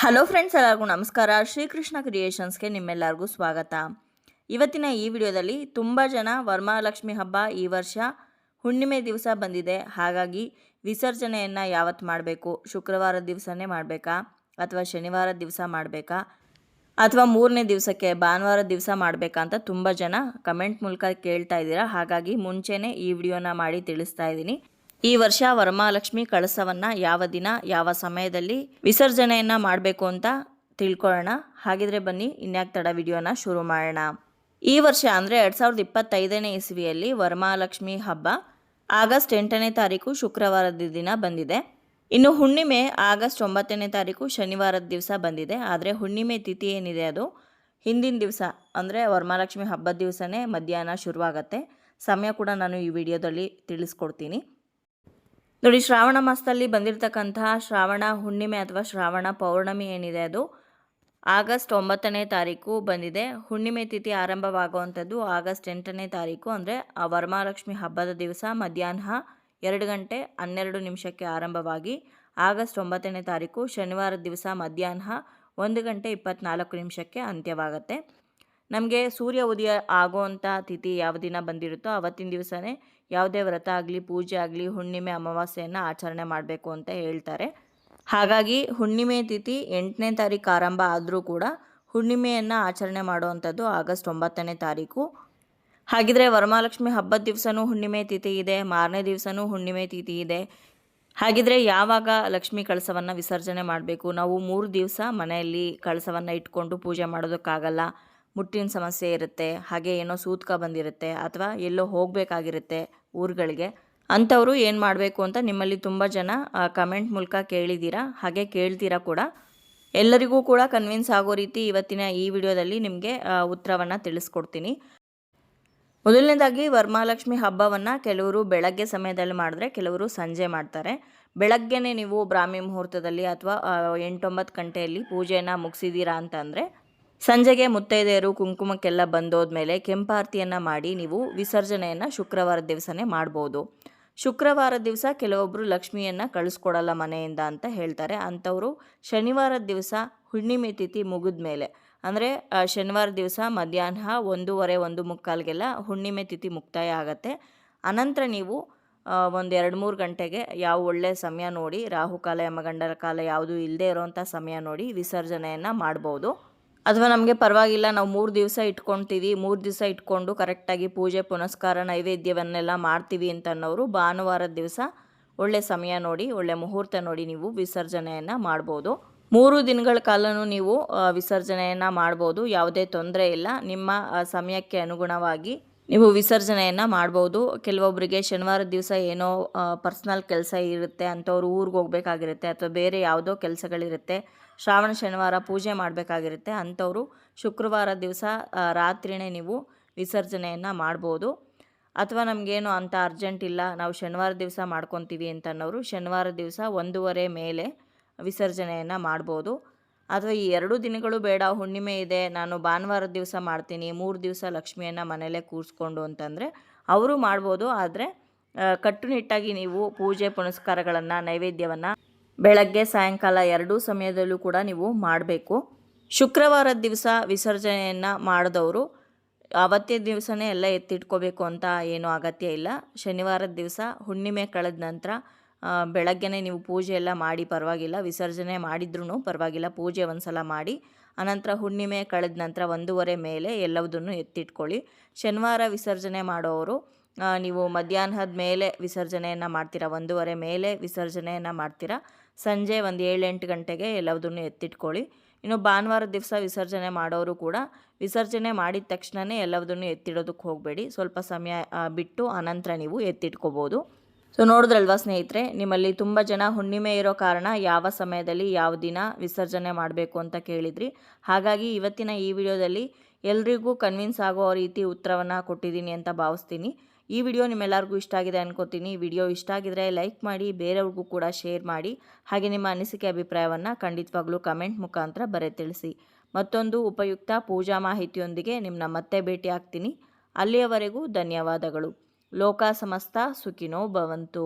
Hello friends, ಎಲ್ಲರಿಗೂ ನಮಸ್ಕಾರ. ಶ್ರೀಕೃಷ್ಣ ಕ್ರಿಯೇಷನ್ಸ್ಗೆ ನಿಮ್ಮೆಲ್ಲರಿಗೂ ಸ್ವಾಗತ. ಇವತ್ತಿನ ಈ ವಿಡಿಯೋದಲ್ಲಿ ತುಂಬ ಜನ ವರಮಹಾಲಕ್ಷ್ಮಿ ಹಬ್ಬ ಈ ವರ್ಷ ಹುಣ್ಣಿಮೆ ದಿವಸ ಬಂದಿದೆ. ಹಾಗಾಗಿ ವಿಸರ್ಜನೆಯನ್ನು ಯಾವತ್ತು ಮಾಡಬೇಕು? ಶುಕ್ರವಾರದ ದಿವಸನೇ ಮಾಡಬೇಕಾ? ಅಥವಾ ಶನಿವಾರ ದಿವಸ ಮಾಡಬೇಕಾ? ಅಥವಾ ಮೂರನೇ ದಿವಸಕ್ಕೆ ಭಾನುವಾರ ದಿವಸ ಮಾಡಬೇಕಾ ಅಂತ ತುಂಬ ಜನ ಕಮೆಂಟ್ ಮೂಲಕ ಕೇಳ್ತಾ ಇದ್ದೀರಾ? ಹಾಗಾಗಿ ಮುಂಚೆನೇ ಈ ವಿಡಿಯೋನ ಮಾಡಿ ತಿಳಿಸ್ತಾ ಇದ್ದೀನಿ. ಈ ವರ್ಷ ವರಮಹಾಲಕ್ಷ್ಮಿ ಕಳಸವನ್ನ ಯಾವ ದಿನ, ಯಾವ ಸಮಯದಲ್ಲಿ ವಿಸರ್ಜನೆಯನ್ನ ಮಾಡಬೇಕು ಅಂತ ತಿಳ್ಕೊಳ್ಳೋಣ. ಹಾಗಿದ್ರೆ ಬನ್ನಿ, ಇನ್ಯಾಕೆ ತಡ ವಿಡಿಯೋನ ಶುರು ಮಾಡೋಣ. ಈ ವರ್ಷ ಅಂದರೆ ಎರಡು ಸಾವಿರದ ಇಪ್ಪತ್ತೈದನೇ ಇಸ್ವಿಯಲ್ಲಿ ವರಮಹಾಲಕ್ಷ್ಮಿ ಹಬ್ಬ. ಆಗಸ್ಟ್ ಎಂಟನೇ ತಾರೀಕು ಶುಕ್ರವಾರದ ದಿನ ಬಂದಿದೆ. ಇನ್ನು ಹುಣ್ಣಿಮೆ ಆಗಸ್ಟ್ ಒಂಬತ್ತನೇ ತಾರೀಕು ಶನಿವಾರದ ದಿವಸ ಬಂದಿದೆ. ಆದರೆ ಹುಣ್ಣಿಮೆ ತಿಥಿ ಏನಿದೆ ಅದು? ಹಿಂದಿನ ದಿವಸ ಅಂದರೆ ವರಮಹಾಲಕ್ಷ್ಮಿ ಹಬ್ಬದ ದಿವಸನೇ ಮಧ್ಯಾಹ್ನ ಶುರುವಾಗತ್ತೆ. ಸಮಯ ಕೂಡ ನಾನು ಈ ವಿಡಿಯೋದಲ್ಲಿ ತಿಳಿಸ್ಕೊಡ್ತೀನಿ. ನೋಡಿ, ಶ್ರಾವಣ ಮಾಸದಲ್ಲಿ ಬಂದಿರತಕ್ಕಂತಹ ಶ್ರಾವಣ ಹುಣ್ಣಿಮೆ ಅಥವಾ ಶ್ರಾವಣ ಪೌರ್ಣಮಿ ಏನಿದೆ ಅದು? ಆಗಸ್ಟ್ ಒಂಬತ್ತನೇ ತಾರೀಕು ಬಂದಿದೆ. ಹುಣ್ಣಿಮೆ ತಿಥಿ ಆರಂಭವಾಗುವಂಥದ್ದು ಆಗಸ್ಟ್ ಎಂಟನೇ ತಾರೀಕು, ಅಂದರೆ ಆ ವರಮಹಾಲಕ್ಷ್ಮಿ ಹಬ್ಬದ ದಿವಸ ಮಧ್ಯಾಹ್ನ ಎರಡು ಗಂಟೆ ಹನ್ನೆರಡು ನಿಮಿಷಕ್ಕೆ ಆರಂಭವಾಗಿ ಆಗಸ್ಟ್ ಒಂಬತ್ತನೇ ತಾರೀಕು ಶನಿವಾರ ದಿವಸ ಮಧ್ಯಾಹ್ನ ಒಂದು ಗಂಟೆ ಇಪ್ಪತ್ತ್ನಾಲ್ಕು ನಿಮಿಷಕ್ಕೆ ಅಂತ್ಯವಾಗುತ್ತೆ. ನಮಗೆ ಸೂರ್ಯ ಉದಯ ಆಗುವಂಥ ತಿಥಿ ಯಾವ ದಿನ ಬಂದಿರುತ್ತೋ ಅವತ್ತಿನ ದಿವಸನೇ ಯಾವುದೇ ವ್ರತ ಆಗಲಿ, ಪೂಜೆ ಆಗಲಿ, ಹುಣ್ಣಿಮೆ ಅಮಾವಾಸ್ಯೆಯನ್ನು ಆಚರಣೆ ಮಾಡಬೇಕು ಅಂತ ಹೇಳ್ತಾರೆ. ಹಾಗಾಗಿ ಹುಣ್ಣಿಮೆ ತಿಥಿ ಎಂಟನೇ ತಾರೀಕು ಆರಂಭ ಆದರೂ ಕೂಡ ಹುಣ್ಣಿಮೆಯನ್ನು ಆಚರಣೆ ಮಾಡುವಂಥದ್ದು ಆಗಸ್ಟ್ ಒಂಬತ್ತನೇ ತಾರೀಕು. ಹಾಗಿದ್ರೆ ವರಮಹಾಲಕ್ಷ್ಮಿ ಹಬ್ಬದ ದಿವಸನೂ ಹುಣ್ಣಿಮೆ ತಿಥಿ ಇದೆ, ಮಾರನೇ ದಿವಸನೂ ಹುಣ್ಣಿಮೆ ತಿಥಿ ಇದೆ. ಹಾಗಿದ್ರೆ ಯಾವಾಗ ಲಕ್ಷ್ಮಿ ಕಳಸವನ್ನು ವಿಸರ್ಜನೆ ಮಾಡಬೇಕು? ನಾವು ಮೂರು ದಿವಸ ಮನೆಯಲ್ಲಿ ಕಳಸವನ್ನು ಇಟ್ಕೊಂಡು ಪೂಜೆ ಮಾಡೋದಕ್ಕಾಗಲ್ಲ. ಮುಟ್ಟಿನ ಸಮಸ್ಯೆ ಇರುತ್ತೆ, ಹಾಗೆ ಏನೋ ಸೂತ್ಕ ಬಂದಿರುತ್ತೆ ಅಥವಾ ಎಲ್ಲೋ ಹೋಗಬೇಕಾಗಿರುತ್ತೆ ಊರುಗಳಿಗೆ. ಅಂಥವರು ಏನು ಮಾಡಬೇಕು ಅಂತ ನಿಮ್ಮಲ್ಲಿ ತುಂಬ ಜನ ಕಮೆಂಟ್ ಮೂಲಕ ಕೇಳಿದ್ದೀರಾ ಹಾಗೆ ಕೇಳ್ತೀರಾ ಕೂಡ. ಎಲ್ಲರಿಗೂ ಕೂಡ ಕನ್ವಿನ್ಸ್ ಆಗೋ ರೀತಿ ಇವತ್ತಿನ ಈ ವಿಡಿಯೋದಲ್ಲಿ ನಿಮಗೆ ಉತ್ತರವನ್ನು ತಿಳಿಸ್ಕೊಡ್ತೀನಿ. ಮೊದಲನೇದಾಗಿ ವರಮಹಾಲಕ್ಷ್ಮಿ ಹಬ್ಬವನ್ನು ಕೆಲವರು ಬೆಳಗ್ಗೆ ಸಮಯದಲ್ಲಿ ಮಾಡಿದ್ರೆ ಕೆಲವರು ಸಂಜೆ ಮಾಡ್ತಾರೆ. ಬೆಳಗ್ಗೆನೇ ನೀವು ಬ್ರಾಹ್ಮಿ ಮುಹೂರ್ತದಲ್ಲಿ ಅಥವಾ ಎಂಟೊಂಬತ್ತು ಗಂಟೆಯಲ್ಲಿ ಪೂಜೆಯನ್ನು ಮುಗಿಸಿದ್ದೀರಾ ಅಂತಂದರೆ ಸಂಜೆಗೆ ಮುತ್ತೈದೆಯರು ಕುಂಕುಮಕ್ಕೆಲ್ಲ ಬಂದೋದ್ಮೇಲೆ ಕೆಂಪಾರತಿಯನ್ನು ಮಾಡಿ ನೀವು ವಿಸರ್ಜನೆಯನ್ನು ಶುಕ್ರವಾರ ದಿವಸನೇ ಮಾಡ್ಬೋದು. ಶುಕ್ರವಾರ ದಿವಸ ಕೆಲವೊಬ್ಬರು ಲಕ್ಷ್ಮಿಯನ್ನು ಕಳಿಸ್ಕೊಡಲ್ಲ ಮನೆಯಿಂದ ಅಂತ ಹೇಳ್ತಾರೆ. ಅಂಥವರು ಶನಿವಾರದ ದಿವಸ ಹುಣ್ಣಿಮೆ ತಿಥಿ ಮುಗಿದ ಮೇಲೆ ಅಂದರೆ ಶನಿವಾರ ದಿವಸ ಮಧ್ಯಾಹ್ನ ಒಂದೂವರೆ, ಒಂದು ಮುಕ್ಕಾಲ್ಗೆಲ್ಲ ಹುಣ್ಣಿಮೆ ತಿಥಿ ಮುಕ್ತಾಯ ಆಗುತ್ತೆ. ಅನಂತರ ನೀವು ಒಂದು ಎರಡು ಮೂರು ಗಂಟೆಗೆ ಯಾವ ಒಳ್ಳೆಯ ಸಮಯ ನೋಡಿ, ರಾಹುಕಾಲ, ಯಮಗಂಡರ ಕಾಲ ಯಾವುದು ಇಲ್ಲದೆ ಇರೋವಂಥ ಸಮಯ ನೋಡಿ ವಿಸರ್ಜನೆಯನ್ನು ಮಾಡ್ಬೋದು. ಅಥವಾ ನಮಗೆ ಪರವಾಗಿಲ್ಲ, ನಾವು ಮೂರು ದಿವಸ ಇಟ್ಕೊಳ್ತೀವಿ ಮೂರು ದಿವಸ ಇಟ್ಕೊಂಡು ಕರೆಕ್ಟಾಗಿ ಪೂಜೆ, ಪುನಸ್ಕಾರ, ನೈವೇದ್ಯವನ್ನೆಲ್ಲ ಮಾಡ್ತೀವಿ ಅಂತ ಅನ್ನೋರು ಭಾನುವಾರದ ದಿವಸ ಒಳ್ಳೆ ಸಮಯ ನೋಡಿ, ಒಳ್ಳೆ ಮುಹೂರ್ತ ನೋಡಿ ನೀವು ವಿಸರ್ಜನೆಯನ್ನು ಮಾಡ್ಬೋದು. ಮೂರು ದಿನಗಳ ಕಾಲನೂ ನೀವು ವಿಸರ್ಜನೆಯನ್ನು ಮಾಡ್ಬೋದು, ಯಾವುದೇ ತೊಂದರೆ ಇಲ್ಲ. ನಿಮ್ಮ ಸಮಯಕ್ಕೆ ಅನುಗುಣವಾಗಿ ನೀವು ವಿಸರ್ಜನೆಯನ್ನು ಮಾಡ್ಬೋದು. ಕೆಲವೊಬ್ಬರಿಗೆ ಶನಿವಾರದ ದಿವಸ ಏನೋ ಪರ್ಸ್ನಲ್ ಕೆಲಸ ಇರುತ್ತೆ ಅಂಥವ್ರು ಊರಿಗೆ ಹೋಗಬೇಕಾಗಿರುತ್ತೆ ಅಥವಾ ಬೇರೆ ಯಾವುದೋ ಕೆಲಸಗಳಿರುತ್ತೆ. ಶ್ರಾವಣ, ಶನಿವಾರ ಪೂಜೆ ಮಾಡಬೇಕಾಗಿರುತ್ತೆ ಅಂಥವರು ಶುಕ್ರವಾರ ದಿವಸ ರಾತ್ರಿಯೇ ನೀವು ವಿಸರ್ಜನೆಯನ್ನು ಮಾಡ್ಬೋದು. ಅಥವಾ ನಮಗೇನು ಅಂಥ ಅರ್ಜೆಂಟ್ ಇಲ್ಲ, ನಾವು ಶನಿವಾರ ದಿವಸ ಮಾಡ್ಕೊತೀವಿ ಅಂತ ಅನ್ನೋರು ಶನಿವಾರ ದಿವಸ ಒಂದೂವರೆ ಮೇಲೆ ವಿಸರ್ಜನೆಯನ್ನು ಮಾಡ್ಬೋದು. ಅಥವಾ ಈ ಎರಡು ದಿನಗಳು ಬೇಡ, ಹುಣ್ಣಿಮೆ ಇದೆ, ನಾನು ಭಾನುವಾರದ ದಿವಸ ಮಾಡ್ತೀನಿ, ಮೂರು ದಿವಸ ಲಕ್ಷ್ಮಿಯನ್ನು ಮನೆಯಲ್ಲೇ ಕೂರಿಸ್ಕೊಂಡು ಅಂತಂದರೆ ಅವರು ಮಾಡ್ಬೋದು. ಆದರೆ ಕಟ್ಟುನಿಟ್ಟಾಗಿ ನೀವು ಪೂಜೆ ಪುನಸ್ಕಾರಗಳನ್ನು, ನೈವೇದ್ಯವನ್ನು ಬೆಳಗ್ಗೆ, ಸಾಯಂಕಾಲ ಎರಡೂ ಸಮಯದಲ್ಲೂ ಕೂಡ ನೀವು ಮಾಡಬೇಕು. ಶುಕ್ರವಾರದ ದಿವಸ ವಿಸರ್ಜನೆಯನ್ನು ಮಾಡಿದವರು ಅವತ್ತೇ ದಿವಸನೇ ಎಲ್ಲ ಎತ್ತಿಟ್ಕೋಬೇಕು ಅಂತ ಏನೂ ಅಗತ್ಯ ಇಲ್ಲ. ಶನಿವಾರದ ದಿವಸ ಹುಣ್ಣಿಮೆ ಕಳೆದ ನಂತರ ಬೆಳಗ್ಗೆನೇ ನೀವು ಪೂಜೆ ಎಲ್ಲ ಮಾಡಿ, ಪರವಾಗಿಲ್ಲ. ವಿಸರ್ಜನೆ ಮಾಡಿದ್ರೂ ಪರವಾಗಿಲ್ಲ. ಪೂಜೆ ಒಂದು ಸಲ ಮಾಡಿ, ಅನಂತರ ಹುಣ್ಣಿಮೆ ಕಳೆದ ನಂತರ ಒಂದೂವರೆ ಮೇಲೆ ಎಲ್ಲವುದನ್ನು ಎತ್ತಿಟ್ಕೊಳ್ಳಿ. ಶನಿವಾರ ವಿಸರ್ಜನೆ ಮಾಡೋರು ನೀವು ಮಧ್ಯಾಹ್ನದ ಮೇಲೆ ವಿಸರ್ಜನೆಯನ್ನು ಮಾಡ್ತೀರಾ? ಒಂದೂವರೆ ಮೇಲೆ ವಿಸರ್ಜನೆಯನ್ನು ಮಾಡ್ತೀರಾ? ಸಂಜೆ ಒಂದು ಏಳೆಂಟು ಗಂಟೆಗೆ ಎಲ್ಲವುದನ್ನು ಎತ್ತಿಟ್ಕೊಳ್ಳಿ. ಇನ್ನು ಭಾನುವಾರ ದಿವಸ ವಿಸರ್ಜನೆ ಮಾಡೋರು ಕೂಡ ವಿಸರ್ಜನೆ ಮಾಡಿದ ತಕ್ಷಣವೇ ಎಲ್ಲವುದನ್ನು ಎತ್ತಿಡೋದಕ್ಕೆ ಹೋಗಬೇಡಿ. ಸ್ವಲ್ಪ ಸಮಯ ಬಿಟ್ಟು ಅನಂತರ ನೀವು ಎತ್ತಿಟ್ಕೋಬೋದು. ಸೊ ನೋಡಿದ್ರಲ್ವಾ ಸ್ನೇಹಿತರೆ, ನಿಮ್ಮಲ್ಲಿ ತುಂಬ ಜನ ಹುಣ್ಣಿಮೆ ಇರೋ ಕಾರಣ ಯಾವ ಸಮಯದಲ್ಲಿ ಯಾವ ದಿನ ವಿಸರ್ಜನೆ ಮಾಡಬೇಕು ಅಂತ ಕೇಳಿದ್ರಿ. ಹಾಗಾಗಿ ಇವತ್ತಿನ ಈ ವಿಡಿಯೋದಲ್ಲಿ ಎಲ್ರಿಗೂ ಕನ್ವಿನ್ಸ್ ಆಗೋ ರೀತಿ ಉತ್ತರವನ್ನು ಕೊಟ್ಟಿದ್ದೀನಿ ಅಂತ ಭಾವಿಸ್ತೀನಿ. ಈ ವಿಡಿಯೋ ನಿಮ್ಮೆಲ್ಲರಿಗೂ ಇಷ್ಟ ಆಗಿದೆ ಅನ್ಕೋತೀನಿ. ವಿಡಿಯೋ ಇಷ್ಟ ಆಗಿದ್ರೆ ಲೈಕ್ ಮಾಡಿ, ಬೇರೆಯವ್ರಿಗೂ ಕೂಡ ಶೇರ್ ಮಾಡಿ. ಹಾಗೆ ನಿಮ್ಮ ಅನಿಸಿಕೆ ಅಭಿಪ್ರಾಯವನ್ನು ಖಂಡಿತವಾಗ್ಲೂ ಕಮೆಂಟ್ ಮುಖಾಂತರ ಬರೆ ತಿಳಿಸಿ ಮತ್ತೊಂದು ಉಪಯುಕ್ತ ಪೂಜಾ ಮಾಹಿತಿಯೊಂದಿಗೆ ನಿಮ್ಮನ್ನ ಮತ್ತೆ ಭೇಟಿ ಆಗ್ತೀನಿ ಅಲ್ಲಿಯವರೆಗೂ ಧನ್ಯವಾದಗಳು. लोका समस्ता सुखिनो भवंतु